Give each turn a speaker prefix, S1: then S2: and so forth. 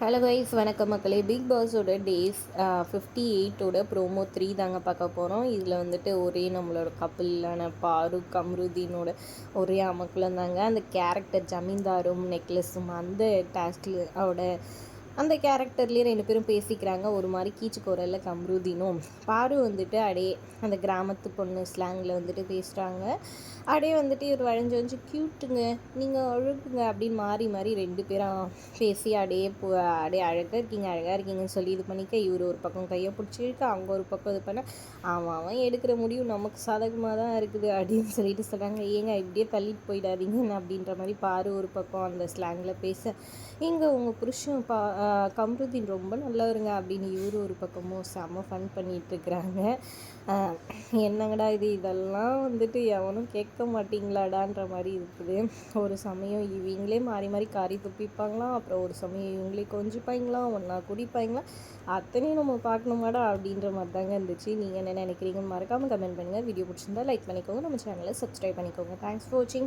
S1: Hello guys வணக்கம் மக்களே. Bigg பாஸோட டேஸ் ஃபிஃப்டி எயிட்டோட ப்ரோமோ த்ரீ தாங்க பார்க்க போகிறோம் இதில் வந்துட்டு ஒரே நம்மளோட கப்பிளான பாரு கம்ருதீனோட ஒரே அமக்கலம் தாங்க. அந்த கேரக்டர் ஜமீன்தாரும் நெக்லஸும் அந்த டாஸ்கில் அவட அந்த கேரக்டர்லேயே ரெண்டு பேரும் பேசிக்கிறாங்க. ஒரு மாதிரி கீச்சு குரலில் கம்ருதீனும். பாரு வந்துட்டு அடே அந்த கிராமத்து பொண்ணு ஸ்லாங்கில் வந்துட்டு பேசுகிறாங்க அப்படியே வந்துட்டு இவர் வளைஞ்சு வளைஞ்சு க்யூட்டுங்க நீங்கள் அழுகுங்க அப்படின்னு மாறி மாறி ரெண்டு பேரும் பேசி அடே போ அடே அழகாக இருக்கீங்க அழகாக இருக்கீங்கன்னு சொல்லி இது பண்ணிக்க இவர் ஒரு பக்கம் கையை பிடிச்சிருக்கு அவங்க ஒரு பக்கம் இது பண்ண அவன் அவன் எடுக்கிற முடிவு நமக்கு சாதகமாக தான் இருக்குது அப்படின்னு சொல்லிட்டு சொல்கிறாங்க ஏங்க இப்படியே தள்ளிட்டு போயிடாதீங்க அப்படின்ற மாதிரி பாரு ஒரு பக்கம் அந்த ஸ்லாங்கில் பேச இங்கே உங்கள் புருஷன் பா கம்ருதீன் ரொம்ப நல்லவருங்க அப்படின்னு இவர் ஒரு பக்கமும் செம்ம ஃபன் பண்ணிகிட்ருக்குறாங்க என்னங்கடா இது? இதெல்லாம் வந்துட்டு எவனும் கேட்க மாட்டிங்களாடான்ற மாதிரி இருக்குது. ஒரு சமயம் இவங்களே மாறி மாறி காரி துப்பிப்பாங்களாம் அப்புறம் ஒரு சமயம் இவங்களே கொஞ்சிப்பாங்களாம் ஒன்றா குடிப்பாங்களாம் அத்தனையும் நம்ம பார்க்கணுமாடா அப்படின்ற மாதிரி தாங்க இருந்துச்சு. நீங்கள் என்ன நினைக்கிறீங்கன்னு மறக்காமல் கமெண்ட் பண்ணுங்கள் வீடியோ பிடிச்சிருந்தா லைக் பண்ணிக்கோங்க. நம்ம சேனலை சப்ஸ்கிரைப் பண்ணிக்கோங்க. தேங்க்ஸ் ஃபார் வாட்சிங்